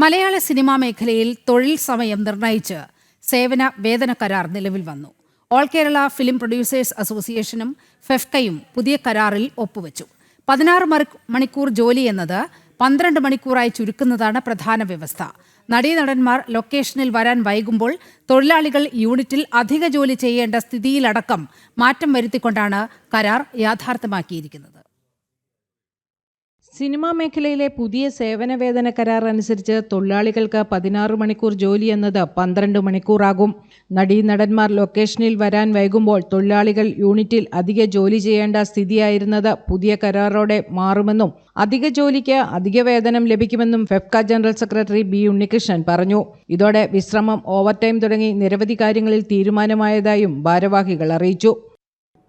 മലയാള cinema മേഖലയിൽ തൊഴിൽ സമയം നിർണയിച്ച് സേവന വേതന കരാർ നിലവിൽ വന്നു. ഓൾ കേരള ഫിലിം പ്രൊഡ്യൂസേഴ്സ് അസോസിയേഷനും ഫെഫ്കയും പുതിയ കരാറിൽ ഒപ്പുവെച്ചു. പതിനാറ് മണിക്കൂർ ജോലി എന്നത് പന്ത്രണ്ട് മണിക്കൂറായി ചുരുക്കുന്നതാണ് പ്രധാന വ്യവസ്ഥ. നടീനടന്മാർ ലൊക്കേഷനിൽ വരാൻ വൈകുമ്പോൾ തൊഴിലാളികൾ യൂണിറ്റിൽ അധിക ജോലി ചെയ്യേണ്ട സ്ഥിതിയിലടക്കം മാറ്റം വരുത്തിക്കൊണ്ടാണ് കരാർ യാഥാർത്ഥ്യമാക്കിയിരിക്കുന്നത്. സിനിമാ മേഖലയിലെ പുതിയ സേവന വേതന കരാർ അനുസരിച്ച് തൊഴിലാളികൾക്ക് പതിനാറ് മണിക്കൂർ ജോലി എന്നത് പന്ത്രണ്ട് മണിക്കൂറാകും. നടീനടന്മാർ ലൊക്കേഷനിൽ വരാൻ വൈകുമ്പോൾ തൊഴിലാളികൾ യൂണിറ്റിൽ അധിക ജോലി ചെയ്യേണ്ട സ്ഥിതിയായിരുന്നത് പുതിയ കരാറോടെ മാറുമെന്നും അധിക ജോലിക്ക് അധിക വേതനം ലഭിക്കുമെന്നും FEFKA general secretary B Unnikrishnan പറഞ്ഞു. ഇതോടെ വിശ്രമം ഓവർടൈം തുടങ്ങി നിരവധി കാര്യങ്ങളിൽ തീരുമാനമായതായും ഭാരവാഹികൾ അറിയിച്ചു.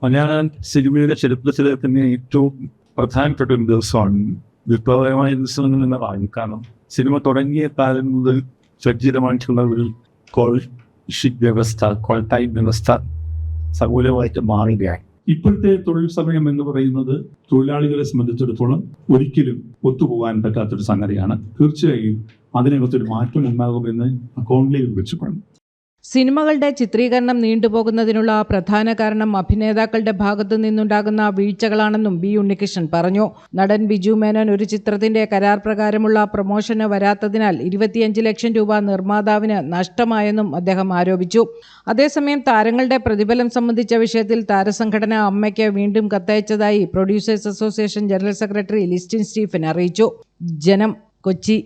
മലയാള സിനിമയുടെ ചരിത്രത്തിലെ തന്നെ ഏറ്റവും പ്രധാനപ്പെട്ട ഒരു ദിവസമാണ്. വിപ്ലവകരമായ ദിവസം നിന്ന് പറയും. കാരണം സിനിമ തുടങ്ങിയ കാലം മുതൽ സജ്ജിതമായിട്ടുള്ള ഒരു കോൾ ഷിപ്പ് വ്യവസ്ഥ കോൾ ടൈം വ്യവസ്ഥ സകൂലമായിട്ട് മാറുകയാണ്. ഇപ്പോഴത്തെ തൊഴിൽ സമയം എന്ന് പറയുന്നത് തൊഴിലാളികളെ സംബന്ധിച്ചിടത്തോളം ഒരിക്കലും ഒത്തുപോകാൻ പറ്റാത്തൊരു സംഗതിയാണ്. തീർച്ചയായും അതിനകത്തൊരു മാറ്റം ഉണ്ടാകുമെന്ന് അക്കൗണ്ടിലേക്ക് വെച്ചുകൊണ്ട് സിനിമകളുടെ ചിത്രീകരണം നീണ്ടുപോകുന്നതിനുള്ള പ്രധാന കാരണം അഭിനേതാക്കളുടെ ഭാഗത്തു നിന്നുണ്ടാകുന്ന വീഴ്ചകളാണെന്നും ബി ഉണ്ണികൃഷ്ണൻ പറഞ്ഞു. നടൻ ബിജു മേനോൻ ഒരു ചിത്രത്തിന്റെ കരാർ പ്രകാരമുള്ള പ്രൊമോഷന് വരാത്തതിനാൽ ഇരുപത്തിയഞ്ച് ലക്ഷം രൂപ നിർമ്മാതാവിന് നഷ്ടമായെന്നും അദ്ദേഹം ആരോപിച്ചു. അതേസമയം താരങ്ങളുടെ പ്രതിഫലം സംബന്ധിച്ച വിഷയത്തിൽ താരസംഘടന അമ്മയ്ക്ക് വീണ്ടും കത്തയച്ചതായി producers association general secretary Listin Stephen അറിയിച്ചു. ജനം കൊച്ചി.